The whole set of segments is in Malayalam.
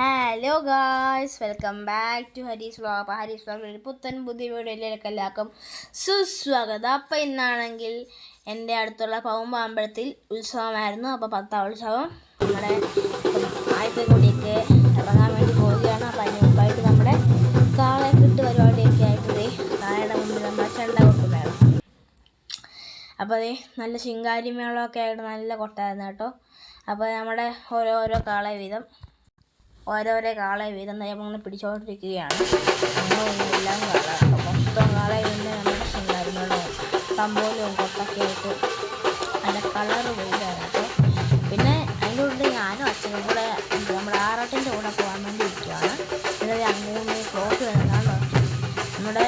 Hello guys welcome back to Haris vlog അപ്പോൾ ഹരീസ് വ്ളോഗിൽ ഒരു പുത്തൻ പുതിയ വീഡിയോയിലേക്ക് എല്ലാവർക്കും സുസ്വാഗതം. അപ്പോൾ ഇന്നാണെങ്കിൽ എന്റെ അടുത്തുള്ള പവുമ്പാമ്പലത്തിൽ ഉത്സവമായിരുന്നു. അപ്പോൾ പത്താം ഉത്സവം നമ്മുടെ ആയിരത്തി കൂടിയൊക്കെ ഇറങ്ങാൻ വേണ്ടി പോവുകയാണ്. അപ്പോൾ അതിന് മുമ്പായിട്ട് നമ്മുടെ കാളെ കിട്ട് പരിപാടിയൊക്കെ ആയിട്ട് കാളയുടെ മുമ്പിൽ നമ്മുടെ ചെണ്ട കൊട്ടുമായിരുന്നു അപ്പോൾ അതേ നല്ല ശിങ്കാരി മേളമൊക്കെ ആയിട്ട് നല്ല കൊട്ടായിരുന്നു കേട്ടോ. അപ്പോൾ നമ്മുടെ ഓരോ ഓരോ കാള വീതം ഓരോരോ കാളെ വീതം നമ്മൾ പിടിച്ചോണ്ടിരിക്കുകയാണ്. അങ്ങനെ എല്ലാം കാള മൊത്തം കാളെ വീതം നമ്മുടെ ശിങ്കാരി കമ്പോലും കൊട്ടൊക്കെ ആയിട്ട് അതിന്റെ കളറ് പോയിട്ടാണ്. അപ്പോൾ പിന്നെ അതിന്റെ കൂടെ ഞാനും അച്ഛനും കൂടെ നമ്മുടെ ആറാട്ടിന്റെ കൂടെ പോകാൻ വേണ്ടി ഇരിക്കുകയാണ് പിന്നെ അങ്ങനെ ക്ലോസ് വരുന്നതാണ് നമ്മുടെ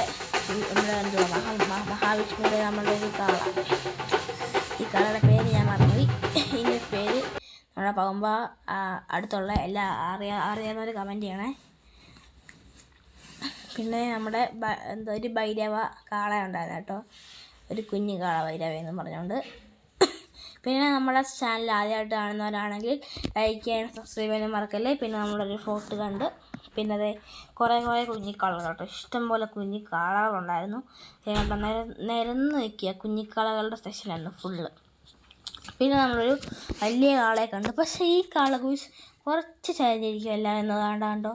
നമ്മുടെ എന്തുവാ മഹാ മഹാ- മഹാവിഷ്ണുവിന്റെ നമ്മളുടെ ഒരു കാള. ഈ കാളയുടെ നമ്മുടെ പോകുമ്പോൾ അടുത്തുള്ള എല്ലാ അറിയാ അറിയാവുന്നവർ കമന്റ് ചെയ്യണേ. പിന്നെ നമ്മുടെ എന്താ ഒരു ഭൈരവ കാള ഉണ്ടായിരുന്നു കേട്ടോ. ഒരു കുഞ്ഞു കാള ഭൈരവ എന്ന് പറഞ്ഞുകൊണ്ട്. പിന്നെ നമ്മുടെ ചാനൽ ആദ്യമായിട്ട് കാണുന്നവരാണെങ്കിൽ ലൈക്ക് ചെയ്യാൻ സബ്സ്ക്രൈബ് ചെയ്യാനും മറക്കല്ലേ. പിന്നെ നമ്മളൊരു ഫോട്ടോ കണ്ട് പിന്നെ അത് കുറേ കുറേ കുഞ്ഞിക്കാളകൾ കേട്ടോ. ഇഷ്ടംപോലെ കുഞ്ഞിക്കാളകളുണ്ടായിരുന്നു നിര നിരന്ന് നിൽക്കുക കുഞ്ഞിക്കാളകളുടെ സെഷനായിരുന്നു ഫുള്ള് പിന്നെ നമ്മളൊരു വലിയ കാളയെ കണ്ടു. പക്ഷേ ഈ കാള കുറിച്ച് കുറച്ച് ചരിഞ്ഞിരിക്കുമല്ല എന്നതാണ്ട് കണ്ടോ?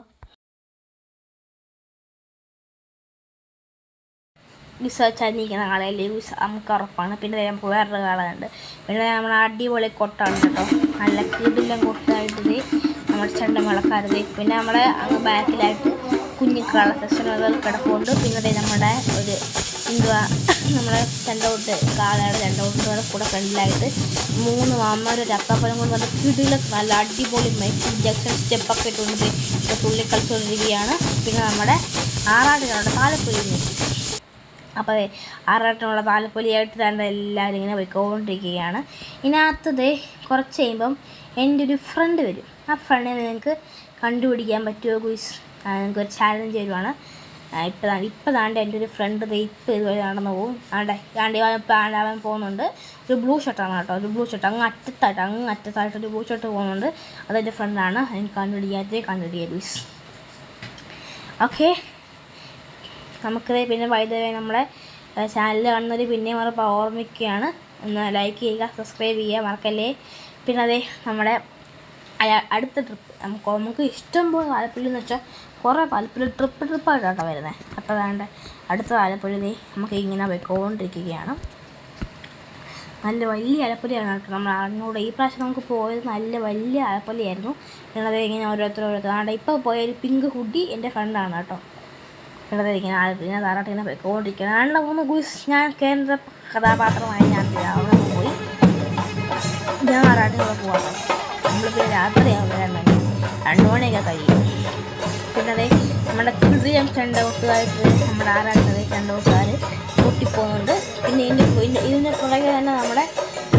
ചരിഞ്ഞിരിക്കുന്ന കാളയല്ലേ ഗുസ് നമുക്ക് ഉറപ്പാണ്. പിന്നെ നമുക്ക് വേറൊരു കാള കണ്ട്. പിന്നെ നമ്മൾ അടിപൊളി കൊട്ടാണ് കേട്ടോ. നല്ല കിടിലം കൊട്ടായിട്ട് നമ്മൾ ചെണ്ട മുളക്കാരുത് പിന്നെ നമ്മളെ അങ്ങ് ബാക്കിലായിട്ട് കുഞ്ഞിക്കാള സെക്ഷനുകൾ കിടപ്പുണ്ട്. പിന്നെ നമ്മുടെ ഒരു എന്തുവാ നമ്മുടെ ചെണ്ടകൊട്ട് കാളയുടെ ചെണ്ടകൊട്ടുകളുടെ കൂടെ ഫ്രണ്ടിലായിട്ട് മൂന്ന് മാമ്മാരും ഒരു അപ്പാപ്പനും കൊണ്ട് നല്ല കിടില നല്ല അടിപൊളി മൈക്കിൾ ഇഞ്ചക്ഷൻ സ്റ്റെപ്പൊക്കെ ഇട്ടുകൊണ്ട് തുള്ളി കളിച്ചുകൊണ്ടിരിക്കുകയാണ്. പിന്നെ നമ്മുടെ ആറാട്ടുകളുടെ താലപ്പൊലി നോക്കി അപ്പോൾ ആറാട്ടിനുള്ള താലപ്പൊലിയായിട്ട് തന്നെ എല്ലാവരും ഇങ്ങനെ പോയിക്കൊണ്ടിരിക്കുകയാണ്. ഇതിനകത്തത് കുറച്ച് കഴിയുമ്പം എന്റെ ഒരു ഫ്രണ്ട് വരും. ആ ഫ്രണ്ടിനെ നിങ്ങൾക്ക് കണ്ടുപിടിക്കാൻ പറ്റുമോ ഗുയിസ്? നിങ്ങൾക്ക് ഒരു ചാലഞ്ച് ഇപ്പോൾ താണ്ട് ഇപ്പോൾ താണ്ട് എന്റെ ഒരു ഫ്രണ്ട് റേപ്പ് ഇതുവരെ നടന്നു പോകും ആണ്ടെ ആണ്ടി ആണ്ട് അവൻ പോകുന്നുണ്ട്. ഒരു ബ്ലൂ ഷർട്ടാണ് കേട്ടോ. ഒരു ബ്ലൂ ഷർട്ട് അങ്ങ് അറ്റത്തായിട്ട് അങ്ങ് അറ്റത്തായിട്ട് ഒരു ബ്ലൂ ഷർട്ട് പോകുന്നുണ്ട്. അതെന്റെ ഫ്രണ്ടാണ് എനിക്ക് കണ്ടുപിടിക്കാത്തേ കണ്ടുപിടിക്കുക ലൂസ് ഓക്കെ നമുക്ക് പിന്നെ വൈദ്യുതി നമ്മുടെ ചാനൽ കാണുന്നവർ പിന്നെയും മറപ്പ് ഓർമ്മിക്കുകയാണ്. ഒന്ന് ലൈക്ക് ചെയ്യുക സബ്സ്ക്രൈബ് ചെയ്യുക മറക്കല്ലേ? പിന്നെ അതേ നമ്മുടെ അടുത്ത ട്രിപ്പ് നമുക്ക് നമുക്ക് ഇഷ്ടം പോലെ ആലപ്പുഴ എന്ന് വെച്ചാൽ കുറേ ആലപ്പുഴ ട്രിപ്പ് ട്രിപ്പായിട്ടാണ് വരുന്നത് അപ്പോൾ വേണ്ട അടുത്ത ആലപ്പുഴ ദേ നമുക്ക് ഇങ്ങനെ പോയിക്കൊണ്ടിരിക്കുകയാണ്. നല്ല വലിയ ആലപ്പുഴയാണ് കേട്ടോ. നമ്മൾ അറിഞ്ഞൂടെ ഈ പ്രാവശ്യം നമുക്ക് പോയത് നല്ല വലിയ ആലപ്പുഴയായിരുന്നു. ഞങ്ങളത് ഇങ്ങനെ ഓരോരുത്തർ ഓരോരുത്തർ. ആണ്ട് ഇപ്പോൾ പോയ ഒരു പിങ്ക് ഹുഡി എന്റെ ഫ്രണ്ടാണ് കേട്ടോ. ഞങ്ങളത് ഇങ്ങനെ ആലപ്പുഴ താറാട്ട് ഇങ്ങനെ പോയിക്കൊണ്ടിരിക്കുകയാണ്. ആണ്ട് മൂന്ന് ഗുസ് ഞാൻ കേന്ദ്ര കഥാപാത്രമായി ഞാൻ അവിടെ പോയി. ഞാൻ ധാരാളം ഇവിടെ പോവാം. നമ്മൾ രാത്രി രാത്രിയാവും വരാൻ വേണ്ടി രണ്ട് മണിയൊക്കെ കഴിയും. പിന്നെ അതേ നമ്മുടെ ഹൃദയം ചെണ്ടകൊട്ടുകാർക്ക് നമ്മുടെ ആരാട്ടത് ചെണ്ടകൊട്ടുകാർ പൊട്ടിപ്പോകുന്നുണ്ട് പിന്നെ ഇതിന്റെ ഇതിന്റെ ഇതിന്റെ പുറകെ തന്നെ നമ്മുടെ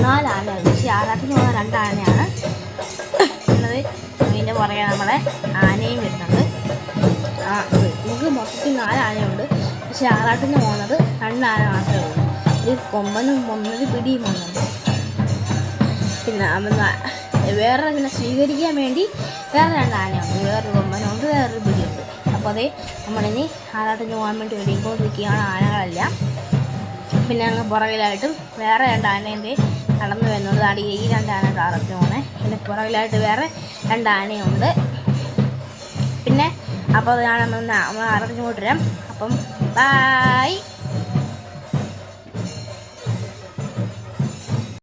നാല് ആനയാണ് പക്ഷേ ആറാട്ടിന് പോകുന്ന രണ്ട് ആനയാണ് എന്നത് ഇതിന്റെ പുറകെ നമ്മുടെ ആനയും വരുന്നുണ്ട്. ആ നമുക്ക് മൊത്തത്തിൽ നാല് ആനയുണ്ട് പക്ഷേ ആറാട്ടിന് പോകുന്നത് രണ്ട് ആന മാത്രമേ ഉള്ളൂ. ഒരു കൊമ്പനും ഒന്നൊരു പിടിയും വന്നുണ്ട് പിന്നെ വേറെ ഇതിനെ സ്വീകരിക്കാൻ വേണ്ടി വേറെ രണ്ട് വേറൊരു കൊമ്പനുണ്ട് വേറൊരു പിടിയുണ്ട് അപ്പോൾ അതേ നമ്മളിനി ആറാട്ടിന് പോകാൻ വേണ്ടി ഒരുങ്ങിക്കൊണ്ടിരിക്കുകയാണ് ആനകളെല്ലാം. പിന്നെ അങ്ങ് പുറകിലായിട്ടും വേറെ രണ്ട് ആനേന്റെ നടന്നു വരുന്നുണ്ട്. അടി ഈ രണ്ട് ആന കാറത്തിന് പോണേ. പിന്നെ പുറകിലായിട്ട് വേറെ രണ്ട് ആനയുണ്ട് പിന്നെ അപ്പോൾ ഞാൻ നമ്മൾ ആറാട്ടിന് പോയിട്ട് വരാം. അപ്പം ബായ്